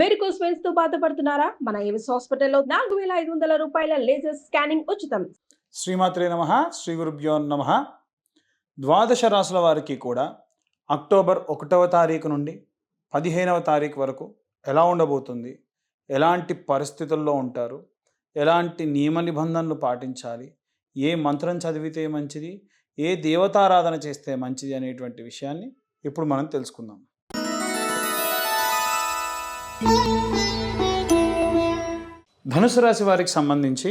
Varicose వెయిన్స్తో బాధపడుతున్నారా? మన Avis హాస్పిటల్లో నాలుగు వేల ఐదు వందల రూపాయల లేజర్ స్కానింగ్ ఉచితం. శ్రీమాత్రే నమ. శ్రీ గురుభ్యో నమ. ద్వాదశ రాసుల వారికి కూడా అక్టోబర్ ఒకటవ తారీఖు నుండి పదిహేనవ తారీఖు వరకు ఎలా ఉండబోతుంది? ఎలాంటి పరిస్థితుల్లో ఉంటారు? ఎలాంటి నియమ నిబంధనలు పాటించాలి? ఏ మంత్రం చదివితే మంచిది? ఏ దేవతారాధన చేస్తే మంచిది అనేటువంటి విషయాన్ని ఇప్పుడు మనం తెలుసుకుందాం. ధనుసు రాశి వారికి సంబంధించి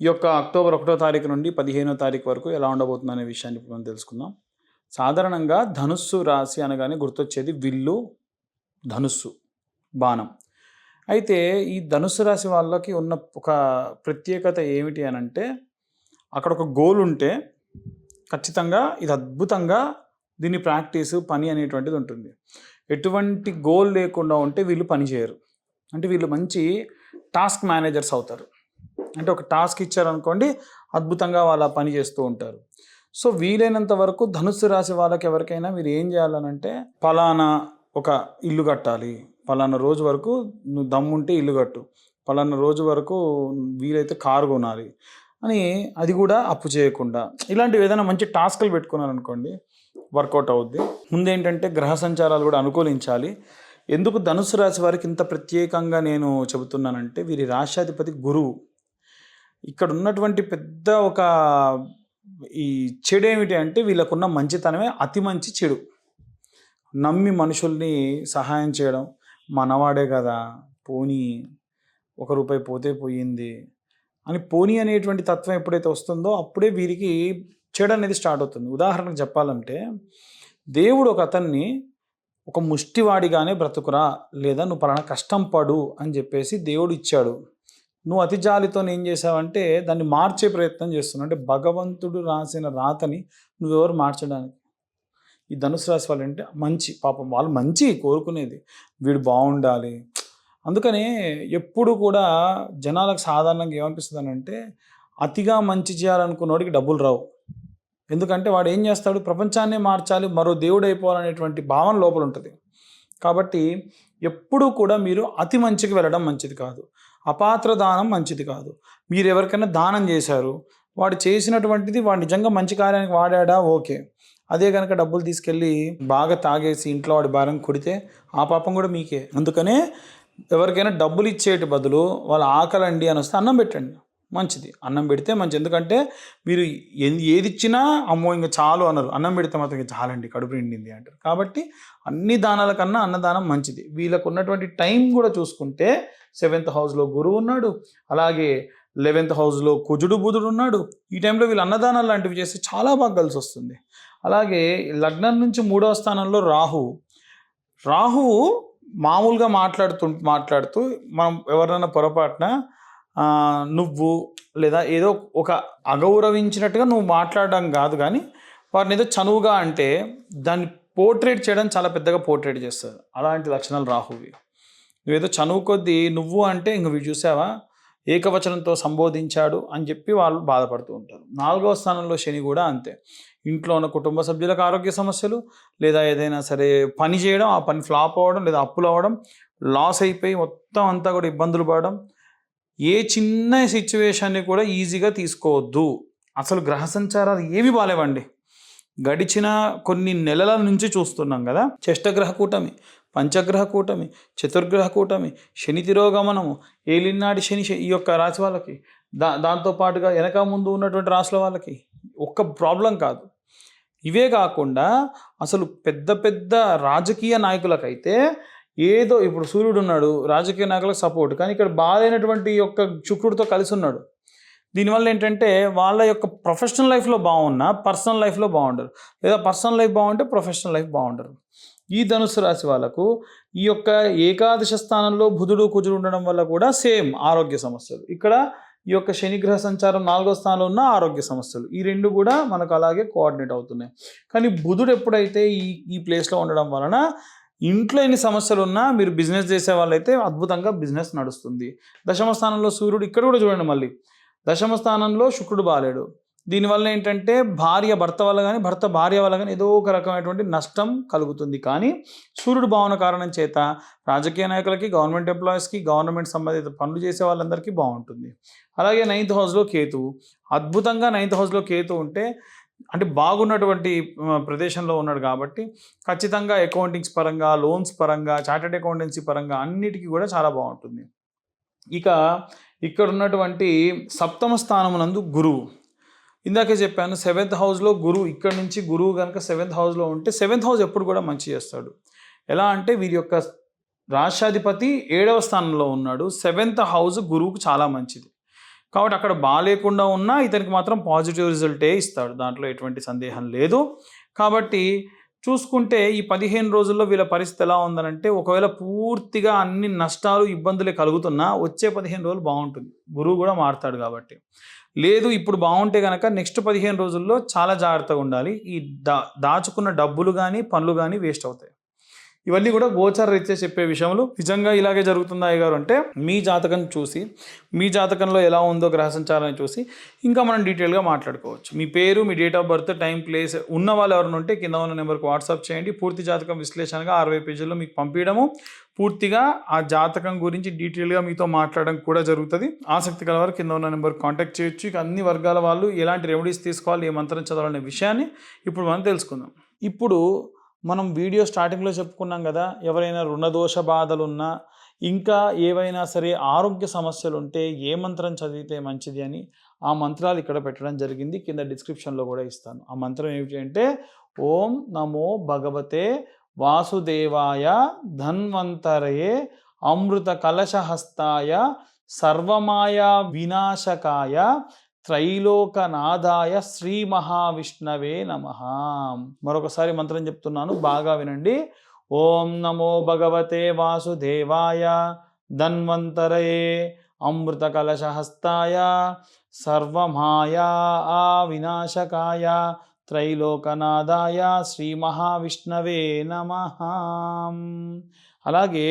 ఈ యొక్క అక్టోబర్ ఒకటో తారీఖు నుండి పదిహేనో తారీఖు వరకు ఎలా ఉండబోతుంది అనే విషయాన్ని మనం తెలుసుకుందాం. సాధారణంగా ధనుస్సు రాశి అనగానే గుర్తొచ్చేది విల్లు ధనుస్సు బాణం. అయితే ఈ ధనుస్సు రాశి వాళ్ళకి ఉన్న ఒక ప్రత్యేకత ఏమిటి అని అంటే అక్కడ ఒక గోల్ ఉంటే ఖచ్చితంగా ఇది అద్భుతంగా దీని ప్రాక్టీసు పని అనేటువంటిది ఉంటుంది. ఎటువంటి గోల్ లేకుండా ఉంటే వీళ్ళు పని చేయరు. అంటే వీళ్ళు మంచి టాస్క్ మేనేజర్స్ అవుతారు. అంటే ఒక టాస్క్ ఇచ్చారనుకోండి అద్భుతంగా వాళ్ళ పని చేస్తూ ఉంటారు. సో వీలైనంత వరకు ధనుస్సు రాశి వాళ్ళకి ఎవరికైనా మీరు ఏం చేయాలనంటే ఫలానా ఒక ఇల్లు కట్టాలి. ఫలానా రోజు వరకు నువ్వు దమ్ముంటే ఇల్లు కట్టు. ఫలానా రోజు వరకు వీలైతే కారు కొనాలి. అని అది కూడా అప్పు చేయకుండా. ఇలాంటివి ఏదైనా మంచి టాస్క్లు పెట్టుకున్నారు అనుకోండి వర్కౌట్ అవుద్ది. ముందేంటంటే గ్రహ సంచారాలు కూడా అనుకూలించాలి. ఎందుకు ధనుసు రాశి వారికి ఇంత ప్రత్యేకంగా నేను చెబుతున్నానంటే వీరి రాష్ట్రాధిపతి గురువు. ఇక్కడ ఉన్నటువంటి పెద్ద ఒక ఈ చెడు ఏమిటి అంటే వీళ్ళకున్న మంచితనమే అతి మంచి చెడు. నమ్మి మనుషుల్ని సహాయం చేయడం మనవాడే కదా పోనీ ఒక రూపాయి పోతే పోయింది అని పోనీ అనేటువంటి తత్వం ఎప్పుడైతే వస్తుందో అప్పుడే వీరికి చెడు అనేది స్టార్ట్ అవుతుంది. ఉదాహరణకు చెప్పాలంటే దేవుడు ఒక అతన్ని ఒక ముష్టివాడిగానే బ్రతుకురా లేదా నువ్వు పలానా కష్టం పడు అని చెప్పేసి దేవుడు ఇచ్చాడు. నువ్వు అతి జాలితో ఏం చేసావంటే దాన్ని మార్చే ప్రయత్నం చేస్తున్నావు. అంటే భగవంతుడు రాసిన రాతని నువ్వెవరు మార్చడానికి? ఈ ధనుసు రాశి వాళ్ళు అంటే మంచి పాపం వాళ్ళు మంచి కోరుకునేది. వీడు బాగుండాలి. అందుకనే ఎప్పుడు కూడా జనాలకు సాధారణంగా ఏమనిపిస్తుంది అంటే అతిగా మంచి చేయాలనుకున్నోడికి డబ్బులు రావు. ఎందుకంటే వాడు ఏం చేస్తాడు? ప్రపంచాన్నే మార్చాలి మరో దేవుడు అయిపోవాలనేటువంటి భావన లోపల ఉంటుంది కాబట్టి ఎప్పుడూ కూడా మీరు అతి మంచికి వెళ్ళడం మంచిది కాదు. అపాత్ర దానం మంచిది కాదు. మీరు ఎవరికైనా దానం చేశారు వాడు చేసినటువంటిది వాడు నిజంగా మంచి కార్యానికి వాడాడా? ఓకే. అదే కనుక డబ్బులు తీసుకెళ్ళి బాగా తాగేసి ఇంట్లో వాడి భారం కొడితే ఆ పాపం కూడా మీకే. అందుకనే ఎవరికైనా డబ్బులు ఇచ్చేటి బదులు వాళ్ళ ఆకలండి అని వస్తే అన్నం పెట్టండి. మంచిది. అన్నం పెడితే మంచి ఎందుకంటే మీరు ఏది ఇచ్చినా అమ్మో ఇంకా చాలు అన్నారు. అన్నం పెడితే మాత్రం ఇంకా చాలండి. కడుపు నిండింది అంటారు. కాబట్టి అన్ని దానాల కన్నా అన్నదానం మంచిది. వీళ్ళకు ఉన్నటువంటి టైం కూడా చూసుకుంటే సెవెంత్ హౌస్లో గురువు ఉన్నాడు. అలాగే లెవెన్త్ హౌస్లో కుజుడు బుధుడు ఉన్నాడు. ఈ టైంలో వీళ్ళు అన్నదానాలు లాంటివి చేస్తే చాలా బాగా కలిసి వస్తుంది. అలాగే లగ్నం నుంచి మూడవ స్థానంలో రాహు. రాహువు మామూలుగా మాట్లాడుతూ మాట్లాడుతూ మనం ఎవరైనా పొరపాటున నువ్వు లేదా ఏదో ఒక అగౌరవించినట్టుగా నువ్వు మాట్లాడడం కాదు కానీ వారిని ఏదో చనువుగా అంటే దాన్ని పోర్ట్రేట్ చేయడం చాలా పెద్దగా పోర్ట్రేట్ చేస్తారు అలాంటి లక్షణాలు రాహువి. నువ్వేదో చనువు కొద్దీ నువ్వు అంటే ఇంక వీడు చూసావా? ఏకవచనంతో సంబోధించాడు అని చెప్పి వాళ్ళు బాధపడుతూ ఉంటారు. నాలుగవ స్థానంలో శని కూడా అంతే. ఇంట్లో ఉన్న కుటుంబ సభ్యులకు ఆరోగ్య సమస్యలు లేదా ఏదైనా సరే పని చేయడం ఆ పని ఫ్లాప్ అవ్వడం లేదా అప్పులు అవ్వడం లాస్ అయిపోయి మొత్తం అంతా కూడా ఇబ్బందులు పడడం ఏ చిన్న సిచ్యువేషన్ని కూడా ఈజీగా తీసుకోవద్దు. అసలు గ్రహ సంచారాలు ఏవి బాగాలేవండి గడిచిన కొన్ని నెలల నుంచి చూస్తున్నాం కదా. చెష్టగ్రహ కూటమి పంచగ్రహ కూటమి చతుర్గ్రహ కూటమి శని తిరోగమనము ఏలినాడి శని శ- ఈ యొక్క రాశి వాళ్ళకి దా దాంతో పాటుగా వెనక ముందు ఉన్నటువంటి రాశుల వాళ్ళకి ఒక్క ప్రాబ్లం కాదు. ఇవే కాకుండా అసలు పెద్ద పెద్ద రాజకీయ నాయకులకైతే ఏదో ఇప్పుడు సూర్యుడు ఉన్నాడు రాజకీయ నాయకులకు సపోర్ట్ కానీ ఇక్కడ బాధైనటువంటి యొక్క శుక్రుడితో కలిసి ఉన్నాడు. దీనివల్ల ఏంటంటే వాళ్ళ యొక్క ప్రొఫెషనల్ లైఫ్లో బాగున్నా పర్సనల్ లైఫ్లో బాగుండరు. లేదా పర్సనల్ లైఫ్ బాగుంటే ప్రొఫెషనల్ లైఫ్ బాగుండరు. ఈ ధనుసు రాశి వాళ్ళకు ఈ యొక్క ఏకాదశ స్థానంలో బుధుడు కుజుడు ఉండడం వల్ల కూడా సేమ్ ఆరోగ్య సమస్యలు. ఇక్కడ ఈ యొక్క శనిగ్రహ సంచారం నాలుగో స్థానంలో ఉన్న ఆరోగ్య సమస్యలు. ఈ రెండు కూడా మనకు అలాగే కోఆర్డినేట్ అవుతున్నాయి. కానీ బుధుడు ఎప్పుడైతే ఈ ఈ ప్లేస్లో ఉండడం వలన ఇంట్లో ఎన్ని సమస్యలు ఉన్నా మీరు బిజినెస్ చేసే వాళ్ళైతే అద్భుతంగా బిజినెస్ నడుస్తుంది. దశమ స్థానంలో సూర్యుడు ఇక్కడ కూడా చూడండి మళ్ళీ. దశమ స్థానంలో శుక్రుడు బాలేడు. దీనివల్ల ఏంటంటే భార్య భర్త వల్ల కానీ భర్త భార్య వల్ల కానీ ఏదో ఒక రకమైనటువంటి నష్టం కలుగుతుంది. కానీ సూర్యుడు భావన కారణం చేత రాజకీయ నాయకులకి గవర్నమెంట్ ఎంప్లాయీస్కి గవర్నమెంట్ సంబంధిత పనులు చేసే వాళ్ళందరికీ బాగుంటుంది అలాగే నైన్త్ హౌస్లో కేతు అద్భుతంగా నైన్త్ హౌస్లో కేతు ఉంటే అంటే బాగున్నటువంటి ప్రదేశంలో ఉన్నాడు కాబట్టి ఖచ్చితంగా అకౌంటింగ్స్ పరంగా లోన్స్ పరంగా చార్టెడ్ అకౌంటెన్సీ పరంగా అన్నిటికీ కూడా చాలా బాగుంటుంది. ఇక ఇక్కడ ఉన్నటువంటి సప్తమ స్థానమునందు గురువు. ఇందాకే చెప్పాను సెవెంత్ హౌస్లో గురువు ఇక్కడ నుంచి గురువు కనుక సెవెంత్ హౌస్లో ఉంటే సెవెంత్ హౌస్ ఎప్పుడు కూడా మంచి చేస్తాడు. ఎలా అంటే వీరి యొక్క రాష్ట్రాధిపతి ఏడవ స్థానంలో ఉన్నాడు. సెవెంత్ హౌస్ గురువుకు చాలా మంచిది. కాబట్టి అక్కడ బాగాలేకుండా ఉన్నా ఇతనికి మాత్రం పాజిటివ్ రిజల్టే ఇస్తాడు. దాంట్లో ఎటువంటి సందేహం లేదు. కాబట్టి చూసుకుంటే ఈ పదిహేను రోజుల్లో వీళ్ళ పరిస్థితి ఎలా ఉందనంటే ఒకవేళ పూర్తిగా అన్ని నష్టాలు ఇబ్బందులే కలుగుతున్నా వచ్చే పదిహేను రోజులు బాగుంటుంది. గురువు కూడా మారుతాడు కాబట్టి. లేదు ఇప్పుడు బాగుంటే కనుక నెక్స్ట్ పదిహేను రోజుల్లో చాలా జాగ్రత్తగా ఉండాలి. ఈ దా దాచుకున్న డబ్బులు కానీ పనులు కానీ వేస్ట్ అవుతాయి. ఇవన్నీ కూడా గోచర రీత్యా చెప్పే విషయములు. నిజంగా ఇలాగే జరుగుతుందా గారు అంటే మీ జాతకం చూసి మీ జాతకంలో ఎలా ఉందో గ్రహ సంచారాన్ని చూసి ఇంకా మనం డీటెయిల్గా మాట్లాడుకోవచ్చు. మీ పేరు మీ date of birth time place ఉన్న వాళ్ళు ఎవరైనా ఉంటే కింద ఉన్న నెంబర్కి వాట్సాప్ చేయండి. పూర్తి జాతకం విశ్లేషణగా అరవై పేజీల్లో మీకు పంపించడము పూర్తిగా ఆ జాతకం గురించి డీటెయిల్గా మీతో మాట్లాడడం కూడా జరుగుతుంది. ఆసక్తి కలవారు కింద ఉన్న నెంబర్ కాంటాక్ట్ చేయొచ్చు. ఇక అన్ని వర్గాల వాళ్ళు ఎలాంటి రెమెడీస్ తీసుకోవాలి ఏ మంత్రం చదవాలనే విషయాన్ని ఇప్పుడు మనం తెలుసుకుందాం. ఇప్పుడు మనం వీడియో స్టార్టింగ్లో చెప్పుకున్నాం కదా ఎవరైనా రుణదోష బాధలున్నా ఇంకా ఏవైనా సరే ఆరోగ్య సమస్యలు ఉంటే ఏ మంత్రం చదివితే మంచిది అని ఆ మంత్రాలు ఇక్కడ పెట్టడం జరిగింది. కింద డిస్క్రిప్షన్లో కూడా ఇస్తాను. ఆ మంత్రం ఏమిటి అంటే ఓం నమో భగవతే వాసుదేవాయ ధన్వంతరయే అమృత కలశహస్తాయ సర్వమాయా వినాశకాయ త్రైలోకనాదాయ శ్రీ మహావిష్ణవే నమ. మరొకసారి మంత్రం చెప్తున్నాను బాగా వినండి. ఓం నమో భగవతే వాసుదేవాయ ధన్వంతరయే అమృత కలశహస్తాయ సర్వమాయా వినాశకాయ త్రైలోకనాదాయ శ్రీ మహావిష్ణవే నమ. అలాగే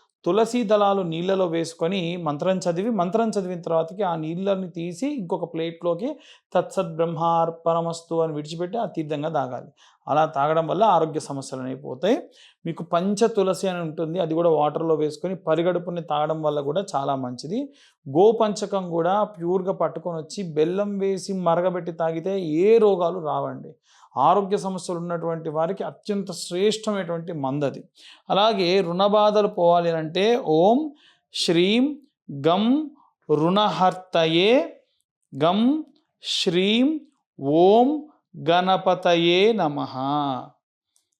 తులసి దళాలు నీళ్ళలో వేసుకొని మంత్రం చదివి మంత్రం చదివిన తర్వాతకి ఆ నీళ్ళని తీసి ఇంకొక ప్లేట్లోకి తత్సత్ బ్రహ్మార్పణమస్తు అని విడిచిపెట్టి ఆ తీర్థంగా తాగాలి. అలా తాగడం వల్ల ఆరోగ్య సమస్యలు అనేవి మీకు పంచ తులసి అని ఉంటుంది. అది కూడా వాటర్లో వేసుకొని పరిగడుపుని తాగడం వల్ల కూడా చాలా మంచిది. గోపంచకం కూడా ప్యూర్గా పట్టుకొని వచ్చి బెల్లం వేసి మరగబెట్టి తాగితే ఏ రోగాలు రావండి. ఆరోగ్య సమస్యలు ఉన్నటువంటి వారికి అత్యంత శ్రేష్టమైనటువంటి మందది. అలాగే రుణ బాధలు పోవాలి అంటే ఓం శ్రీం గం రుణహర్తయే గం శ్రీం ఓం గణపతయే నమ.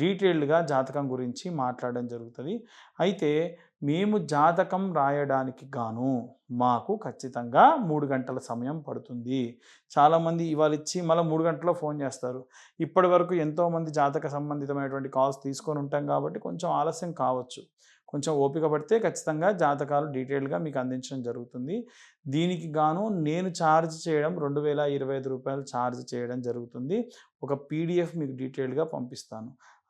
డీటెయిల్డ్గా జాతకం గురించి మాట్లాడడం జరుగుతుంది. అయితే మేము జాతకం రాయడానికి గాను మాకు ఖచ్చితంగా మూడు గంటల సమయం పడుతుంది. చాలామంది ఇవాళ ఇచ్చి మళ్ళీ మూడు గంటల్లో ఫోన్ చేస్తారు. ఇప్పటి వరకు ఎంతోమంది జాతక సంబంధితమైనటువంటి కాల్స్ తీసుకొని ఉంటాం కాబట్టి కొంచెం ఆలస్యం కావచ్చు. కొంచెం ఓపిక పడితే ఖచ్చితంగా జాతకాలు డీటెయిల్గా మీకు అందించడం జరుగుతుంది. దీనికి గాను నేను ఛార్జ్ చేయడం రెండు వేల ఇరవై ఐదు రూపాయలు ఛార్జ్ చేయడం జరుగుతుంది. ఒక పీడిఎఫ్ మీకు డీటెయిల్గా పంపిస్తాను.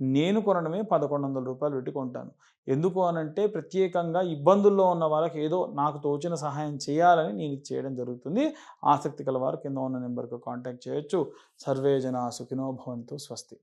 నేను కొనడమే పదకొండు వందల రూపాయలు పెట్టి కొంటాను. ఎందుకు అనంటే ప్రత్యేకంగా ఇబ్బందుల్లో ఉన్న వాళ్ళకి ఏదో నాకు తోచిన సహాయం చేయాలని నేను చేయడం జరుగుతుంది. ఆసక్తి కల వారు కింద ఉన్న నెంబర్కి కాంటాక్ట్ చేయొచ్చు. సర్వే జన సుఖినోభవంతో స్వస్తి.